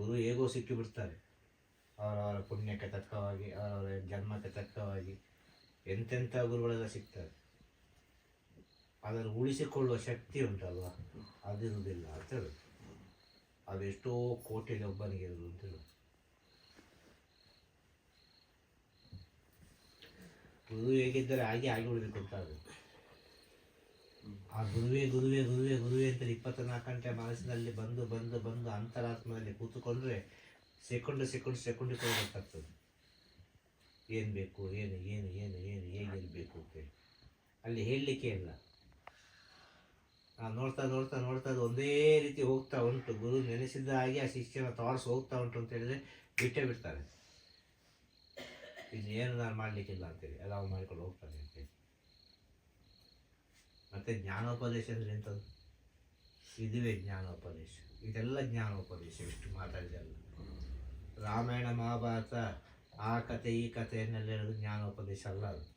ಗುರು ಹೇಗೋ ಸಿಕ್ಕಿಬಿಡ್ತಾರೆ ಅವರವರ ಪುಣ್ಯಕ್ಕೆ ತಕ್ಕವಾಗಿ, ಅವರವರ ಜನ್ಮಕ್ಕೆ ತಕ್ಕವಾಗಿ ಎಂತೆಂಥ ಗುರುಗಳೆಲ್ಲ ಸಿಗ್ತಾರೆ. ಅದನ್ನು ಉಳಿಸಿಕೊಳ್ಳುವ ಶಕ್ತಿ ಉಂಟಲ್ವ? ಅದಿರುವುದಿಲ್ಲ ಅಂತ ಹೇಳುದು. ಅದು ಎಷ್ಟೋ ಕೋಟಿಯಲ್ಲಿ ಒಬ್ಬನಿಗೆ ಇರುವುದು ಅಂತ ಹೇಳುದು. ಗುರು ಹೇಗಿದ್ದರೆ ಹಾಗೆ ಆಗಿ ಉಳಿದುಕೊಳ್ತಾ ಆ ಗುರುವೇ ಗುರುವೇ ಗುರುವೇ ಗುರುವೇ ಅಂತ ಇಪ್ಪತ್ನಾಲ್ಕು ಗಂಟೆ ಮನಸ್ಸಿನಲ್ಲಿ ಬಂದು ಬಂದು ಬಂದು ಅಂತರಾತ್ಮದಲ್ಲಿ ಕೂತುಕೊಂಡ್ರೆ ಸೆಕೆಂಡ್ ಸೆಕೆಂಡ್ ಸೆಕೆಂಡ್ ಕೂಡ ಗೊತ್ತಾಗ್ತದೆ. ಏನು ಬೇಕು, ಏನು ಏನು ಏನು ಏನು ಹೇಗಿರಬೇಕು ಅಂತ ಅಲ್ಲಿ ಹೇಳಲಿಕ್ಕೆ ಇಲ್ಲ. ನಾನು ನೋಡ್ತಾ ನೋಡ್ತಾ ನೋಡ್ತಾ ಅದು ಒಂದೇ ರೀತಿ ಹೋಗ್ತಾ ಉಂಟು. ಗುರು ನೆನೆಸಿದ ಹಾಗೆ ಆ ಶಿಷ್ಯನ ತಾಟ್ಸ್ ಹೋಗ್ತಾ ಉಂಟು ಅಂತ ಹೇಳಿದ್ರೆ ಬಿಟ್ಟೇ ಬಿಡ್ತಾರೆ. ಇನ್ನೇನು ನಾನು ಮಾಡಲಿಕ್ಕಿಲ್ಲ ಅಂತೇಳಿ ಅಲಾವ್ ಮಾಡಿಕೊಂಡು ಹೋಗ್ತಾನೆ ಅಂತೇಳಿ ಮತ್ತೆ ಜ್ಞಾನೋಪದೇಶ ಅಂದರೆ ಎಂಥದ್ದು ಇದುವೇ ಜ್ಞಾನೋಪದೇಶ. ಇದೆಲ್ಲ ಜ್ಞಾನೋಪದೇಶ, ಇಷ್ಟು ಮಾತಾಡಿದೆಲ್ಲ ರಾಮಾಯಣ, ಮಹಾಭಾರತ, ಆ ಕತೆ, ಈ ಕಥೆಯನ್ನೆಲ್ಲ ಹೇಳೋದು ಜ್ಞಾನೋಪದೇಶ ಅಲ್ಲ ಅದು.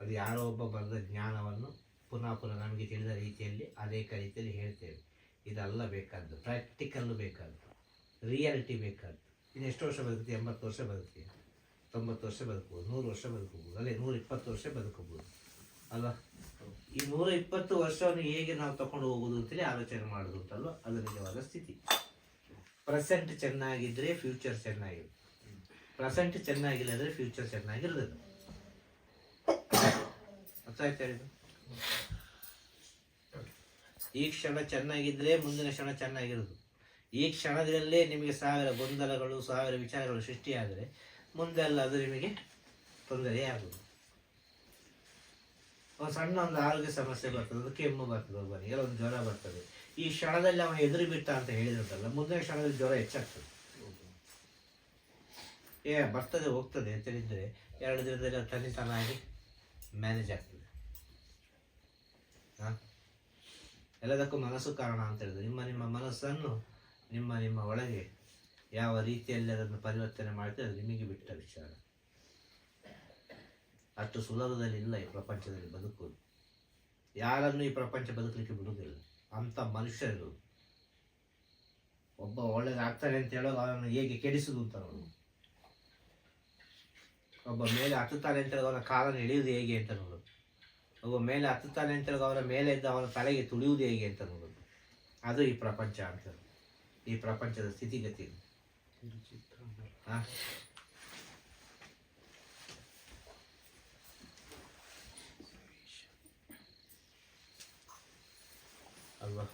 ಅದು ಯಾರೋ ಒಬ್ಬ ಬರೆದ ಜ್ಞಾನವನ್ನು ಪುನಃ ಪುನಃ ನಮಗೆ ತಿಳಿದ ರೀತಿಯಲ್ಲಿ ಅನೇಕ ರೀತಿಯಲ್ಲಿ ಹೇಳ್ತೇವೆ. ಇದೆಲ್ಲ ಬೇಕಾದ್ದು, ಪ್ರಾಕ್ಟಿಕಲ್ಲು ಬೇಕಾದ್ದು, ರಿಯಾಲಿಟಿ ಬೇಕಾದ್ದು. ಇನ್ನು ಎಷ್ಟು ವರ್ಷ ಬದುಕುತ್ತೆ ಎಂಬತ್ತು ವರ್ಷ ಬದುಕ್ತೀವಿ ತೊಂಬತ್ತು ವರ್ಷ ಬದುಕಬಹುದು ನೂರು ವರ್ಷ ಬದುಕಬಹುದು ಅಲ್ಲೇ ನೂರ ಇಪ್ಪತ್ತು ವರ್ಷ ಬದುಕಬಹುದು. ಅಲ್ವಾ? ಈ ನೂರ ಇಪ್ಪತ್ತು ವರ್ಷವನ್ನು ಹೇಗೆ ನಾವು ತಗೊಂಡು ಹೋಗೋದು ಅಂತೇಳಿ ಆಲೋಚನೆ ಮಾಡೋದು ಅಂತಲ್ವ? ಅದು ನಿಜವಾದ ಸ್ಥಿತಿ. ಪ್ರೆಸೆಂಟ್ ಚೆನ್ನಾಗಿದ್ರೆ ಫ್ಯೂಚರ್ ಚೆನ್ನಾಗಿರುತ್ತೆ. ಪ್ರೆಸೆಂಟ್ ಚೆನ್ನಾಗಿಲ್ಲದ್ರೆ ಫ್ಯೂಚರ್ ಚೆನ್ನಾಗಿರೋದು ಅರ್ಥ ಆಯ್ತಾ ಈ ಕ್ಷಣ ಚೆನ್ನಾಗಿದ್ರೆ ಮುಂದಿನ ಕ್ಷಣ ಚೆನ್ನಾಗಿರೋದು. ಈ ಕ್ಷಣದಲ್ಲೇ ನಿಮಗೆ ಸಾವಿರ ಗೊಂದಲಗಳು, ಸಾವಿರ ವಿಚಾರಗಳು ಸೃಷ್ಟಿಯಾದರೆ ಮುಂದೆಲ್ಲ ಅದು ನಿಮಗೆ ತೊಂದರೆ ಒಂದು ಸಣ್ಣ ಒಂದು ಆರೋಗ್ಯ ಸಮಸ್ಯೆ ಬರ್ತದೆ, ಅದು ಕೆಮ್ಮು ಬರ್ತದೆ ಒಬ್ಬನಿಗೆ ಒಂದು ಜ್ವರ ಬರ್ತದೆ. ಈ ಕ್ಷಣದಲ್ಲಿ ಅವನು ಎದುರು ಬಿಟ್ಟ ಅಂತ ಹೇಳಿದ್ರಲ್ಲ ಮುಂದಿನ ಕ್ಷಣದಲ್ಲಿ ಜ್ವರ ಹೆಚ್ಚಾಗ್ತದೆ. ಏ, ಬರ್ತದೆ, ಹೋಗ್ತದೆ ಅಂತ ಹೇಳಿದರೆ ಎರಡು ದಿನದಲ್ಲಿ ಅದು ತನ್ನಿತಾನಾಗಿ ಮ್ಯಾನೇಜ್ ಆಗ್ತದೆ. ಹಾಂ? ಎಲ್ಲದಕ್ಕೂ ಮನಸ್ಸು ಕಾರಣ ಅಂತ ಹೇಳಿದ್ರೆ, ನಿಮ್ಮ ನಿಮ್ಮ ಮನಸ್ಸನ್ನು ನಿಮ್ಮ ನಿಮ್ಮ ಒಳಗೆ ಯಾವ ರೀತಿಯಲ್ಲಿ ಅದನ್ನು ಪರಿವರ್ತನೆ ಮಾಡ್ತೀರಿ, ಅದು ನಿಮಗೆ ಬಿಟ್ಟ ವಿಚಾರ. ಅಷ್ಟು ಸುಲಭದಲ್ಲಿ ಇಲ್ಲ ಈ ಪ್ರಪಂಚದಲ್ಲಿ ಬದುಕುವುದು ಯಾರನ್ನು ಈ ಪ್ರಪಂಚ ಬದುಕಲಿಕ್ಕೆ ಬಿಡುವುದಿಲ್ಲ. ಅಂಥ ಮನುಷ್ಯರು ಒಬ್ಬ ಒಳ್ಳೇದಾಗ್ತಾನೆ ಅಂತ ಹೇಳೋದು ಅವನನ್ನು ಹೇಗೆ ಕೆಡಿಸುದು ಅಂತ ನೋಡು. ಒಬ್ಬ ಮೇಲೆ ಹತ್ತುತ್ತಾನೆ ಅಂತ ಹೇಳೋದು ಅವನ ಕಾಲನ್ನು ಎಳೆಯುವುದು ಹೇಗೆ ಅಂತ ನೋಡು. ಒಬ್ಬ ಮೇಲೆ ಹತ್ತುತ್ತಾನೆ ಅಂತ ಅವನ ಮೇಲೆ ಇದ್ದ ಅವನ ತಲೆಗೆ ತುಳಿಯುವುದು ಹೇಗೆ ಅಂತ ನೋಡೋದು ಅದು ಈ ಪ್ರಪಂಚ ಅಂತ. ಈ ಪ್ರಪಂಚದ ಸ್ಥಿತಿಗತಿ. ಹಾ ಅಲ್ವಾ?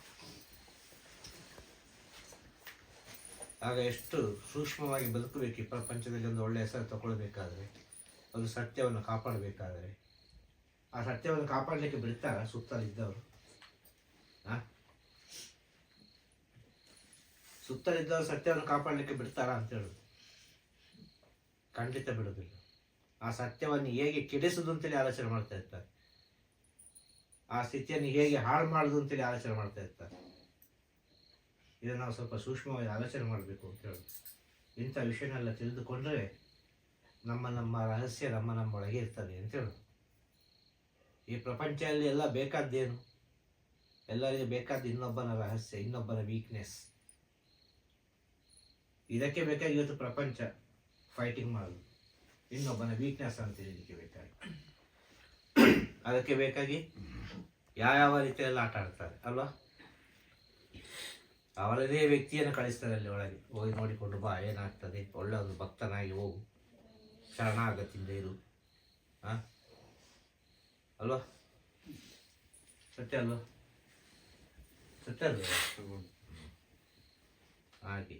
ಆಗ ಎಷ್ಟು ಸೂಕ್ಷ್ಮವಾಗಿ ಬದುಕಬೇಕು ಈ ಪ್ರಪಂಚದಲ್ಲಿ ಒಂದು ಒಳ್ಳೆಯ ಹೆಸರು ತಗೊಳ್ಬೇಕಾದ್ರೆ, ಒಂದು ಸತ್ಯವನ್ನು ಕಾಪಾಡಬೇಕಾದ್ರೆ, ಆ ಸತ್ಯವನ್ನು ಕಾಪಾಡಲಿಕ್ಕೆ ಬಿಡ್ತಾರ ಸುತ್ತಲಿದ್ದವರು ಆ? ಸುತ್ತಲಿದ್ದವರು ಸತ್ಯವನ್ನು ಕಾಪಾಡಲಿಕ್ಕೆ ಬಿಡ್ತಾರ ಅಂತ ಹೇಳುದು. ಖಂಡಿತ ಬಿಡೋದಿಲ್ಲ ಆ ಸತ್ಯವನ್ನು ಹೇಗೆ ಕೆಡಿಸುದು ಅಂತೇಳಿ ಆಲೋಚನೆ ಮಾಡ್ತಾ ಇರ್ತಾರೆ. ಆ ಸ್ಥಿತಿಯನ್ನು ಹೇಗೆ ಹಾಳು ಮಾಡುದು ಅಂತೇಳಿ ಆಲೋಚನೆ ಮಾಡ್ತಾ ಇರ್ತಾರೆ. ಇದನ್ನು ನಾವು ಸ್ವಲ್ಪ ಸೂಕ್ಷ್ಮವಾಗಿ ಆಲೋಚನೆ ಮಾಡಬೇಕು ಅಂತ ಹೇಳಿ. ಇಂಥ ವಿಷಯನೆಲ್ಲ ತಿಳಿದುಕೊಂಡ್ರೆ ನಮ್ಮ ನಮ್ಮ ರಹಸ್ಯ ನಮ್ಮ ನಮ್ಮ ಒಳಗೆ ಇರ್ತದೆ ಅಂತ ಹೇಳೋದು ಈ ಪ್ರಪಂಚದಲ್ಲಿ ಎಲ್ಲ ಬೇಕಾದ್ದೇನು ಎಲ್ಲರಿಗೆ ಬೇಕಾದ ಇನ್ನೊಬ್ಬನ ರಹಸ್ಯ, ಇನ್ನೊಬ್ಬನ ವೀಕ್ನೆಸ್ ಇದಕ್ಕೆ ಬೇಕಾಗಿ ಇವತ್ತು ಪ್ರಪಂಚ ಫೈಟಿಂಗ್ ಮಾಡೋದು. ಇನ್ನೊಬ್ಬನ ವೀಕ್ನೆಸ್ ಅಂತ ಹೇಳಲಿಕ್ಕೆ ಬೇಕಾಗಿ ಅದಕ್ಕೆ ಬೇಕಾಗಿ ಯಾವ ಯಾವ ರೀತಿಯಲ್ಲಿ ಆಟ ಆಡ್ತಾರೆ, ಅಲ್ವಾ? ಅವರದೇ ವ್ಯಕ್ತಿಯನ್ನು ಕಳಿಸ್ತಾರೆ ಅಲ್ಲಿ ಒಳಗೆ. ಹೋಗಿ ನೋಡಿಕೊಂಡು ಬಾ, ಏನಾಗ್ತದೆ? ಒಳ್ಳೆ ಒಂದು ಭಕ್ತನಾಗಿ ಹೋಗು. ಶರಣಾಗತಿಯಿಂದ ಇರು. ಹಾಂ ಅಲ್ವಾ? ಸತ್ಯ ಅಲ್ವಾ? ಸತ್ಯ ಅಲ್ವಾ? ಹಾಗೆ.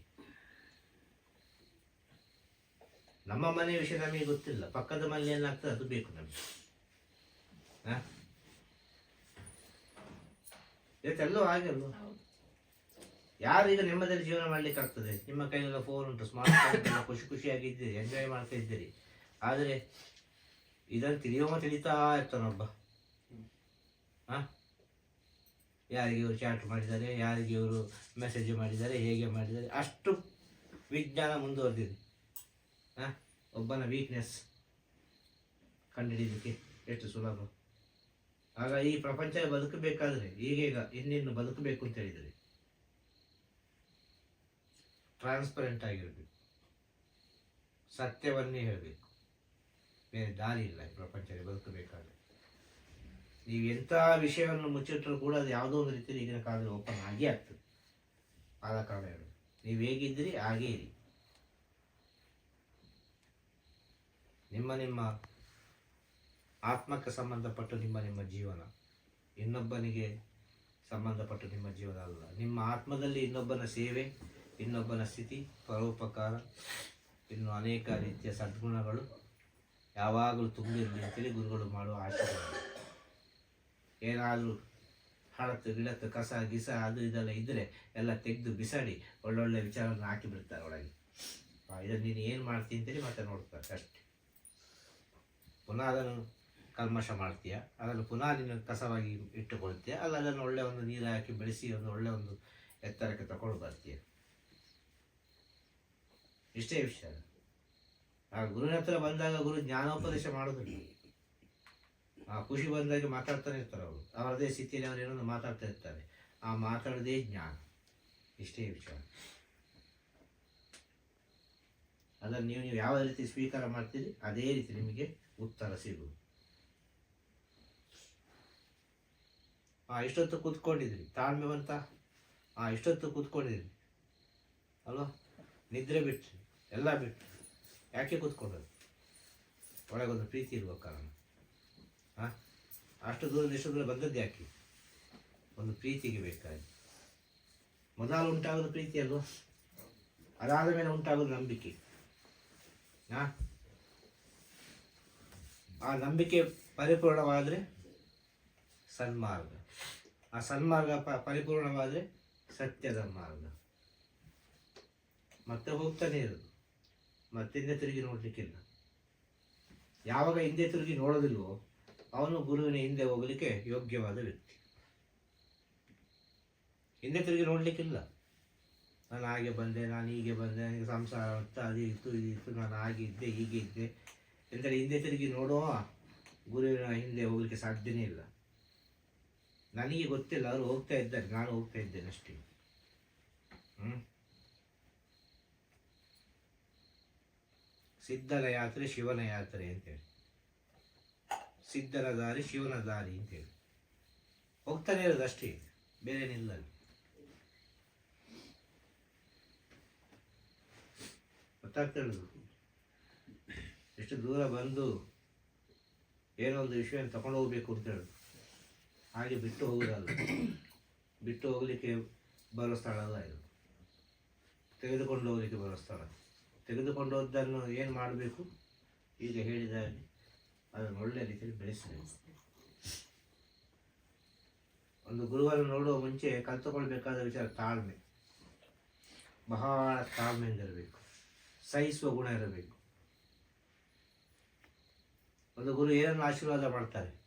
ನಮ್ಮ ಮನೆ ವಿಷಯ ನಮಗೆ ಗೊತ್ತಿಲ್ಲ. ಪಕ್ಕದ ಮನೆ ಏನಾಗ್ತದೆ, ಅದು ಬೇಕು ನಮಗೆ. ಇವತ್ತೆಲ್ಲವೂ ಹಾಗೆ ಯಾರು ಈಗ ನೆಮ್ಮದಿಯಲ್ಲಿ ಜೀವನ ಮಾಡ್ಲಿಕ್ಕೆ ಆಗ್ತದೆ? ನಿಮ್ಮ ಕೈಯಲ್ಲ ಫೋನ್ ಉಂಟು ಸ್ಮಾರ್ಟ್ ಫೋನ್ ಖುಷಿ ಖುಷಿಯಾಗಿ ಇದ್ದೀರಿ ಎಂಜಾಯ್ ಮಾಡ್ತಾ ಇದ್ದೀರಿ. ಆದರೆ ಇದನ್ನು ತಿಳಿಯೋ ತಿಳಿತಾ ಇರ್ತಾನೊಬ್ಬ ಹಾ? ಯಾರಿಗೆ ಇವರು ಚಾಟ್ ಮಾಡಿದ್ದಾರೆ, ಯಾರಿಗೆ ಇವರು ಮೆಸೇಜ್ ಮಾಡಿದ್ದಾರೆ, ಹೇಗೆ ಮಾಡಿದ್ದಾರೆ, ಅಷ್ಟು ವಿಜ್ಞಾನ ಮುಂದುವರೆದಿದೆ. ಹಾಂ? ಒಬ್ಬನ ವೀಕ್ನೆಸ್ ಕಂಡುಹಿಡಿಯಲಿಕ್ಕೆ ಎಷ್ಟು ಸುಲಭ. ಆಗ ಈ ಪ್ರಪಂಚ ಬದುಕಬೇಕಾದ್ರೆ ಈಗೀಗ ಇನ್ನಿನ್ನು ಬದುಕಬೇಕು ಅಂತ ಹೇಳಿದರೆ. ಟ್ರಾನ್ಸ್ಪರೆಂಟ್ ಆಗಿರಬೇಕು. ಸತ್ಯವನ್ನೇ ಹೇಳಬೇಕು. ಬೇರೆ ದಾರಿ ಇಲ್ಲ ಈ ಪ್ರಪಂಚದಲ್ಲಿ ಬದುಕಬೇಕಾದ್ರೆ. ನೀವು ಎಂಥ ವಿಷಯವನ್ನು ಮುಚ್ಚಿಟ್ಟರೂ ಕೂಡ ಅದು ಯಾವುದೋ ಒಂದು ರೀತಿಯಲ್ಲಿ ಈಗಿನ ಕಾಲದಲ್ಲಿ ಓಪನ್ ಆಗೇ ಆಗ್ತದೆ. ಆದ ಕಾರಣ ಹೇಳಿ. ನೀವು ಹೇಗಿದ್ದೀರಿ ಹಾಗೇ ಇರಿ. ನಿಮ್ಮ ನಿಮ್ಮ ಆತ್ಮಕ್ಕೆ ಸಂಬಂಧಪಟ್ಟು ನಿಮ್ಮ ನಿಮ್ಮ ಜೀವನ. ಇನ್ನೊಬ್ಬನಿಗೆ ಸಂಬಂಧಪಟ್ಟು ನಿಮ್ಮ ಜೀವನ ಅಲ್ಲ. ನಿಮ್ಮ ಆತ್ಮದಲ್ಲಿ ಇನ್ನೊಬ್ಬನ ಸೇವೆ, ಇನ್ನೊಬ್ಬನ ಸ್ಥಿತಿ, ಪರೋಪಕಾರ, ಇನ್ನು ಅನೇಕ ರೀತಿಯ ಸದ್ಗುಣಗಳು ಯಾವಾಗಲೂ ತುಂಬಿರಲಿ ಅಂತೇಳಿ ಗುರುಗಳು ಮಾಡುವ ಆಶೀರ್ವಾದ. ಏನಾದರೂ ಹಳತ್ತು ಗಿಡತ್ತು ಕಸ, ಗಿಸ ಅದು ಇದೆಲ್ಲ ಇದ್ದರೆ ಎಲ್ಲ ತೆಗೆದು ಬಿಸಾಡಿ ಒಳ್ಳೊಳ್ಳೆ ವಿಚಾರವನ್ನು ಹಾಕಿ ಬಿಡ್ತಾರೆ ಒಳಗೆ. ಇದನ್ನು ನೀನು ಏನು ಮಾಡ್ತೀನಿ ಅಂತೇಳಿ ಮತ್ತೆ ನೋಡ್ತಾರೆ ಅಷ್ಟೇ. ಪುನಃ ಅದನ್ನು ಕಲ್ಮಶ ಮಾಡ್ತೀಯ? ಅದನ್ನು ಪುನಃ ನೀನು ಕಸವಾಗಿ ಇಟ್ಟುಕೊಳ್ತೀಯ? ಅಲ್ಲ, ಅದನ್ನು ಒಳ್ಳೆ ಒಂದು ನೀರು ಹಾಕಿ ಬೆಳೆಸಿ ಒಂದು ಒಳ್ಳೆ ಒಂದು ಎತ್ತರಕ್ಕೆ ತಗೊಂಡು ಬರ್ತೀಯ? ಇಷ್ಟೇ ವಿಷಯ. ಆ ಗುರು ಹತ್ರ ಬಂದಾಗ ಗುರು ಜ್ಞಾನೋಪದೇಶ ಮಾಡೋದಿಲ್ಲ. ಆ ಖುಷಿ ಬಂದಾಗ ಮಾತಾಡ್ತಾನೆ ಇರ್ತಾರೆ ಅವರು. ಅವರದೇ ಸ್ಥಿತಿಯಲ್ಲಿ ಅವರು ಏನೊಂದು ಮಾತಾಡ್ತಾ ಇರ್ತಾರೆ ಆ ಮಾತಾಡೋದೇ ಜ್ಞಾನ. ಇಷ್ಟೇ ವಿಷಯ. ಅದನ್ನು ನೀವು ನೀವು ಯಾವ ರೀತಿ ಸ್ವೀಕಾರ ಮಾಡ್ತೀರಿ, ಅದೇ ರೀತಿ ನಿಮಗೆ ಉತ್ತರ ಸಿಗುವುದು. ಇಷ್ಟೊತ್ತು ಕೂತ್ಕೊಂಡಿದ್ರಿ, ತಾಳ್ಮೆ ಬಂತ? ಆ ಇಷ್ಟೊತ್ತು ಕೂತ್ಕೊಂಡಿದ್ರಿ, ಅಲ್ವಾ? ನಿದ್ರೆ ಬಿಟ್ರಿ, ಎಲ್ಲ ಬಿಟ್ರಿ. ಯಾಕೆ ಕೂತ್ಕೊಂಡದ್ದು? ಒಳಗೊಂದು ಪ್ರೀತಿ ಇರ್ಬೇಕು ಕಾರಣ. ಹಾಂ ಅಷ್ಟು ದೂರ ಇಷ್ಟು ಬಂದದ್ದು ಯಾಕೆ? ಒಂದು ಪ್ರೀತಿಗೆ ಬೇಕಾಗಿ. ಮೊದಲು ಉಂಟಾಗೋದು ಪ್ರೀತಿ ಅಲ್ವಾ? ಅದಾದ ಮೇಲೆ ಉಂಟಾಗೋದು ನಂಬಿಕೆ. ಹಾಂ ಆ ನಂಬಿಕೆ ಪರಿಪೂರ್ಣವಾದರೆ ಸನ್ಮಾರ್ಗ. ಆ ಸನ್ಮಾರ್ಗ ಪ, ಪರಿಪೂರ್ಣವಾದರೆ ಸತ್ಯದ ಮಾರ್ಗ. ಮತ್ತೆ ಹೋಗ್ತಾನೆ ಇರೋದು. ಮತ್ತೆ ಹಿಂದೆ ತಿರುಗಿ ನೋಡಲಿಕ್ಕಿಲ್ಲ. ಯಾವಾಗ ಹಿಂದೆ ತಿರುಗಿ ನೋಡೋದಿಲ್ವೋ, ಅವನು ಗುರುವಿನ ಹಿಂದೆ ಹೋಗಲಿಕ್ಕೆ ಯೋಗ್ಯವಾದ ವ್ಯಕ್ತಿ. ಹಿಂದೆ ತಿರುಗಿ ನೋಡಲಿಕ್ಕಿಲ್ಲ. ನಾನು ಹಾಗೆ ಬಂದೆ, ನಾನು ಹೀಗೆ ಬಂದೆ, ನನಗೆ ಸಂಸಾರ ಅಂತ ಅದು ಇತ್ತು ಇದು ಇತ್ತು, ನಾನು ಹಾಗೆ ಇದ್ದೆ, ಹೀಗೆ ಇದ್ದೆ. ಎಂದರೆ ಹಿಂದೆ ತಿರುಗಿ ನೋಡುವ, ಗುರುವಿನ ಹಿಂದೆ ಹೋಗಲಿಕ್ಕೆ ಸಾಧ್ಯನೇ ಇಲ್ಲ. ನನಗೆ ಗೊತ್ತಿಲ್ಲ, ಅವರು ಹೋಗ್ತಾ ಇದ್ದಾರೆ, ನಾನು ಹೋಗ್ತಾ ಇದ್ದೇನೆ ಅಷ್ಟೇ. ಹ್ಞೂ ಸಿದ್ಧರ ಯಾತ್ರೆ, ಶಿವನ ಯಾತ್ರೆ ಅಂತೇಳಿ. ಸಿದ್ಧರ ದಾರಿ, ಶಿವನ ದಾರಿ ಅಂತೇಳಿ. ಹೋಗ್ತಾನೆ ಇರೋದು ಅಷ್ಟೇ ಬೇರೇನಿಲ್ಲ ಅಲ್ಲಿ ಗೊತ್ತಾಗ್ತಾ ಇರೋದು ಎಷ್ಟು ದೂರ ಬಂದು ಏನೋ ಒಂದು ವಿಷಯ ತಗೊಂಡು ಹೋಗ್ಬೇಕು ಅಂತ ಹೇಳುದು ಹಾಗೆ ಬಿಟ್ಟು ಹೋಗೋದಲ್ಲ. ಬಿಟ್ಟು ಹೋಗಲಿಕ್ಕೆ ಬರೋ ಸ್ಥಳ ಅಲ್ಲ ಇದು. ತೆಗೆದುಕೊಂಡು ಹೋಗಲಿಕ್ಕೆ ಬರೋ ಸ್ಥಳ. ತೆಗೆದುಕೊಂಡು ಹೋದನ್ನು ಏನು ಮಾಡಬೇಕು? ಈಗ ಹೇಳಿದ ಹಾಗೆ ಅದನ್ನು ಒಳ್ಳೆಯ ರೀತಿಯಲ್ಲಿ ಬೆಳೆಸಬೇಕು. ಒಂದು ಗುರುವನ್ನು ನೋಡುವ ಮುಂಚೆ ಕಲ್ತುಕೊಳ್ಬೇಕಾದ ವಿಚಾರ ತಾಳ್ಮೆ. ಬಹಳ ತಾಳ್ಮೆಯಿಂದ ಇರಬೇಕು ಸಹಿಸುವ ಗುಣ ಇರಬೇಕು. ಒಂದು ಗುರು ಏನನ್ನು ಆಶೀರ್ವಾದ ಮಾಡ್ತಾರೆ?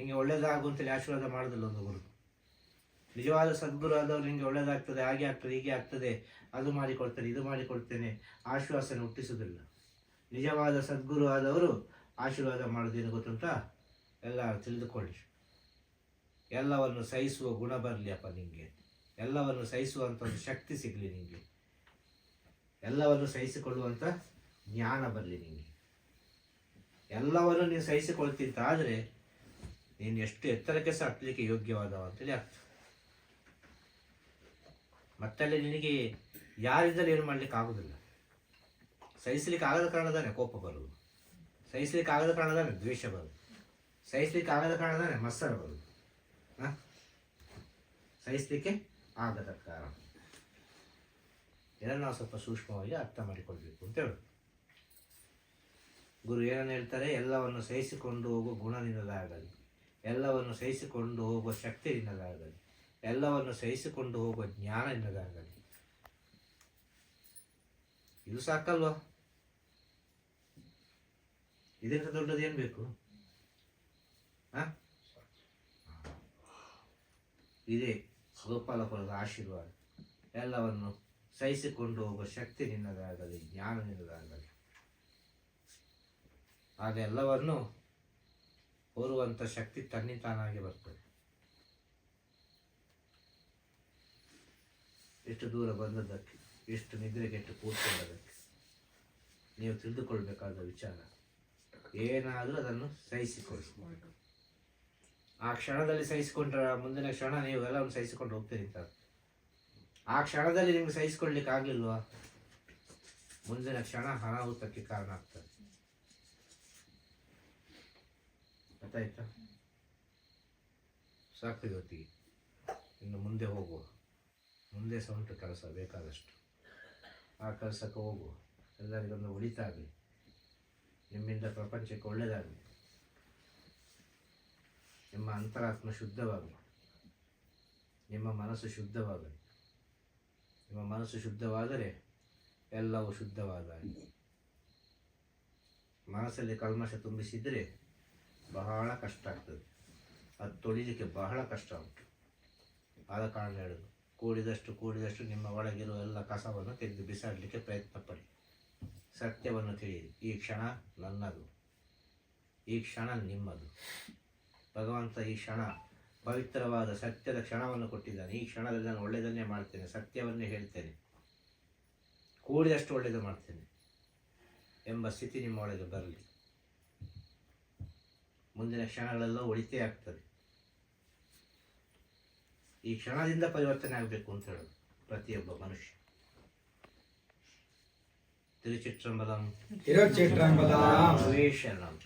ನಿಮಗೆ ಒಳ್ಳೇದಾಗು ಆಶೀರ್ವಾದ ಮಾಡೋದಿಲ್ಲ ಒಂದು ಗುರು. ನಿಜವಾದ ಸದ್ಗುರು ಆದವರು ನಿಮಗೆ ಒಳ್ಳೇದಾಗ್ತದೆ, ಹಾಗೆ ಆಗ್ತದೆ, ಹೀಗೆ ಆಗ್ತದೆ, ಅದು ಮಾಡಿಕೊಡ್ತೇನೆ ಇದು ಮಾಡಿಕೊಡ್ತೇನೆ ಆಶ್ವಾಸನೆ ಹುಟ್ಟಿಸೋದಿಲ್ಲ. ನಿಜವಾದ ಸದ್ಗುರು ಆದವರು ಆಶೀರ್ವಾದ ಮಾಡೋದೇನು ಗೊತ್ತುಂಟ? ಎಲ್ಲ ತಿಳಿದುಕೊಳ್ಳಿ. ಎಲ್ಲವನ್ನು ಸಹಿಸುವ ಗುಣ ಬರಲಿ ಅಪ್ಪ ನಿಮಗೆ ಎಲ್ಲವನ್ನು ಸಹಿಸುವಂಥ ಒಂದು ಶಕ್ತಿ ಸಿಗಲಿ ನಿಮಗೆ ಎಲ್ಲವನ್ನು ಸಹಿಸಿಕೊಳ್ಳುವಂಥ ಜ್ಞಾನ ಬರಲಿ ನಿಮಗೆ ಎಲ್ಲವನ್ನು ನೀವು ಸಹಿಸಿಕೊಳ್ತಿಂತ ಆದರೆ ನೀನು ಎಷ್ಟು ಎತ್ತರಕ್ಕೆ ಸಹ ಹತ್ತಲಿಕ್ಕೆ ಯೋಗ್ಯವಾದವ ಅಂತೇಳಿ ಅರ್ಥ. ಮತ್ತಲ್ಲಿ ನಿನಗೆ ಯಾರಿದ್ದಲ್ಲಿ ಏನು ಮಾಡ್ಲಿಕ್ಕೆ ಆಗುದಿಲ್ಲ. ಸಹಿಸ್ಲಿಕ್ಕೆ ಆಗದ ಕಾರಣದಾನೆ ಕೋಪ ಬರುವುದು. ಸಹಿಸ್ಲಿಕ್ಕೆ ಆಗದ ಕಾರಣದಾನೆ ದ್ವೇಷ ಬರುದು ಸಹಿಸ್ಲಿಕ್ಕೆ ಆಗದ ಕಾರಣದಾನೆ ಮತ್ಸರ ಬರುವುದು. ಹಾಂ? ಸಹಿಸ್ಲಿಕ್ಕೆ ಆಗದ ಕಾರಣ. ಇದನ್ನು ನಾವು ಸ್ವಲ್ಪ ಸೂಕ್ಷ್ಮವಾಗಿ ಅರ್ಥ ಮಾಡಿಕೊಳ್ಬೇಕು ಅಂತ ಹೇಳುದು. ಗುರು ಏನನ್ನು ಹೇಳ್ತಾರೆ? ಎಲ್ಲವನ್ನು ಸಹಿಸಿಕೊಂಡು ಹೋಗುವ ಗುಣ ನಿನ್ನದಾಗಲಿ ಎಲ್ಲವನ್ನು ಸಹಿಸಿಕೊಂಡು ಹೋಗುವ ಶಕ್ತಿ ನಿನ್ನದಾಗಲಿ. ಎಲ್ಲವನ್ನು ಸಹಿಸಿಕೊಂಡು ಹೋಗುವ ಜ್ಞಾನ ನಿನ್ನದಾಗಲಿ. ಇದು ಸಾಕಲ್ವಾ? ಇದರಿಂದ ದೊಡ್ಡದು ಏನು ಬೇಕು? ಇದೇ ಗೋಪಾಲಪುರದ ಆಶೀರ್ವಾದ. ಎಲ್ಲವನ್ನು ಸಹಿಸಿಕೊಂಡು ಹೋಗುವ ಶಕ್ತಿ ನಿನ್ನದಾಗಲಿ, ಜ್ಞಾನ ನಿನ್ನದಾಗಲಿ. ಎಲ್ಲವನ್ನು ಹೊರುವಂಥ ಶಕ್ತಿ ತನ್ನಿತಾನಾಗಿ ಬರ್ತದೆ. ಎಷ್ಟು ದೂರ ಬಂದದ್ದಕ್ಕೆ, ಎಷ್ಟು ನಿದ್ರೆಗೆಟ್ಟು ಕೂತ್ಕೊಂಡದಕ್ಕೆ ನೀವು ತಿಳಿದುಕೊಳ್ಬೇಕಾದ ವಿಚಾರ. ಏನಾದರೂ ಅದನ್ನು ಸಹಿಸಿಕೊಳ್ಳಿ. ಆ ಕ್ಷಣದಲ್ಲಿ ಸಹಿಸಿಕೊಂಡ್ರೆ ಮುಂದಿನ ಕ್ಷಣ ನೀವು ಎಲ್ಲವನ್ನು ಸಹಿಸಿಕೊಂಡು ಹೋಗ್ತೀರಿ ಅಂತ ಆ ಕ್ಷಣದಲ್ಲಿ ನಿಮ್ಗೆ ಸಹಿಸಿಕೊಳ್ಳಿಕ್ಕೆ ಆಗಲಿಲ್ವಾ ಮುಂದಿನ ಕ್ಷಣ ಅನಾಹುತಕ್ಕೆ ಕಾರಣ ಆಗ್ತದೆ. ಗೊತ್ತಾಯ್ತಾ ಸಾಕು ಇವತ್ತಿಗೆ. ಇನ್ನು ಮುಂದೆ ಹೋಗುವ. ಮುಂದೆ ಸಹ ಉಂಟು ಕೆಲಸ, ಬೇಕಾದಷ್ಟು. ಆ ಕೆಲಸಕ್ಕೆ ಹೋಗುವ. ಎಲ್ಲರಿಗೊಂದು ಒಳಿತಾಗಲಿ ನಿಮ್ಮಿಂದ ಪ್ರಪಂಚಕ್ಕೆ ಒಳ್ಳೆಯದಾಗಲಿ. ನಿಮ್ಮ ಅಂತರಾತ್ಮ ಶುದ್ಧವಾಗಲಿ. ನಿಮ್ಮ ಮನಸ್ಸು ಶುದ್ಧವಾಗಲಿ. ನಿಮ್ಮ ಮನಸ್ಸು ಶುದ್ಧವಾದರೆ ಎಲ್ಲವೂ ಶುದ್ಧವಾದ. ಮನಸ್ಸಲ್ಲಿ ಕಲ್ಮಶ ತುಂಬಿಸಿದರೆ ಬಹಳ ಕಷ್ಟ ಆಗ್ತದೆ. ಅದು ತೊಳಿಲಿಕ್ಕೆ ಬಹಳ ಕಷ್ಟ ಉಂಟು. ಆದ ಕಾರಣ ಹೇಳೋದು, ಕೂಡಿದಷ್ಟು ಕೂಡಿದಷ್ಟು ನಿಮ್ಮ ಒಳಗಿರುವ ಎಲ್ಲ ಕಸವನ್ನು ತೆಗೆದು ಬಿಸಾಡಲಿಕ್ಕೆ ಪ್ರಯತ್ನ ಪಡಿ. ಸತ್ಯವನ್ನು ತಿಳಿಯಿರಿ. ಈ ಕ್ಷಣ ನನ್ನದು. ಈ ಕ್ಷಣ ನಿಮ್ಮದು. ಭಗವಂತ ಈ ಕ್ಷಣ ಪವಿತ್ರವಾದ ಸತ್ಯದ ಕ್ಷಣವನ್ನು ಕೊಟ್ಟಿದ್ದಾನೆ. ಈ ಕ್ಷಣದಲ್ಲಿ ನಾನು ಒಳ್ಳೆಯದನ್ನೇ ಮಾಡ್ತೇನೆ, ಸತ್ಯವನ್ನೇ ಹೇಳ್ತೇನೆ. ಕೂಡಿದಷ್ಟು ಒಳ್ಳೆಯದು ಮಾಡ್ತೇನೆ ಎಂಬ ಸ್ಥಿತಿ ನಿಮ್ಮ ಒಳಗೆ ಬರಲಿ. ಮುಂದಿನ ಕ್ಷಣಗಳೆಲ್ಲ ಒಳಿತೇ ಆಗ್ತದೆ. ಈ ಕ್ಷಣದಿಂದ ಪರಿವರ್ತನೆ ಆಗಬೇಕು ಅಂತ ಹೇಳೋದು ಪ್ರತಿಯೊಬ್ಬ ಮನುಷ್ಯ. ತಿರುಚಿಟ್ರಂಬಲಂ ತಿರುಚಿಟ್ರಂಬಲಂ ಶರಣಂ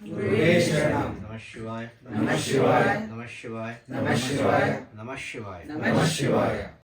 ನಮಃ ಶಿವಾಯ. ನಮಃ ಶಿವಾಯ. ನಮಃ ಶಿವಾಯ. ನಮಃ ಶಿವಾಯ. ನಮಃ ಶಿವಾಯ. ನಮಃ ಶಿವಾಯ.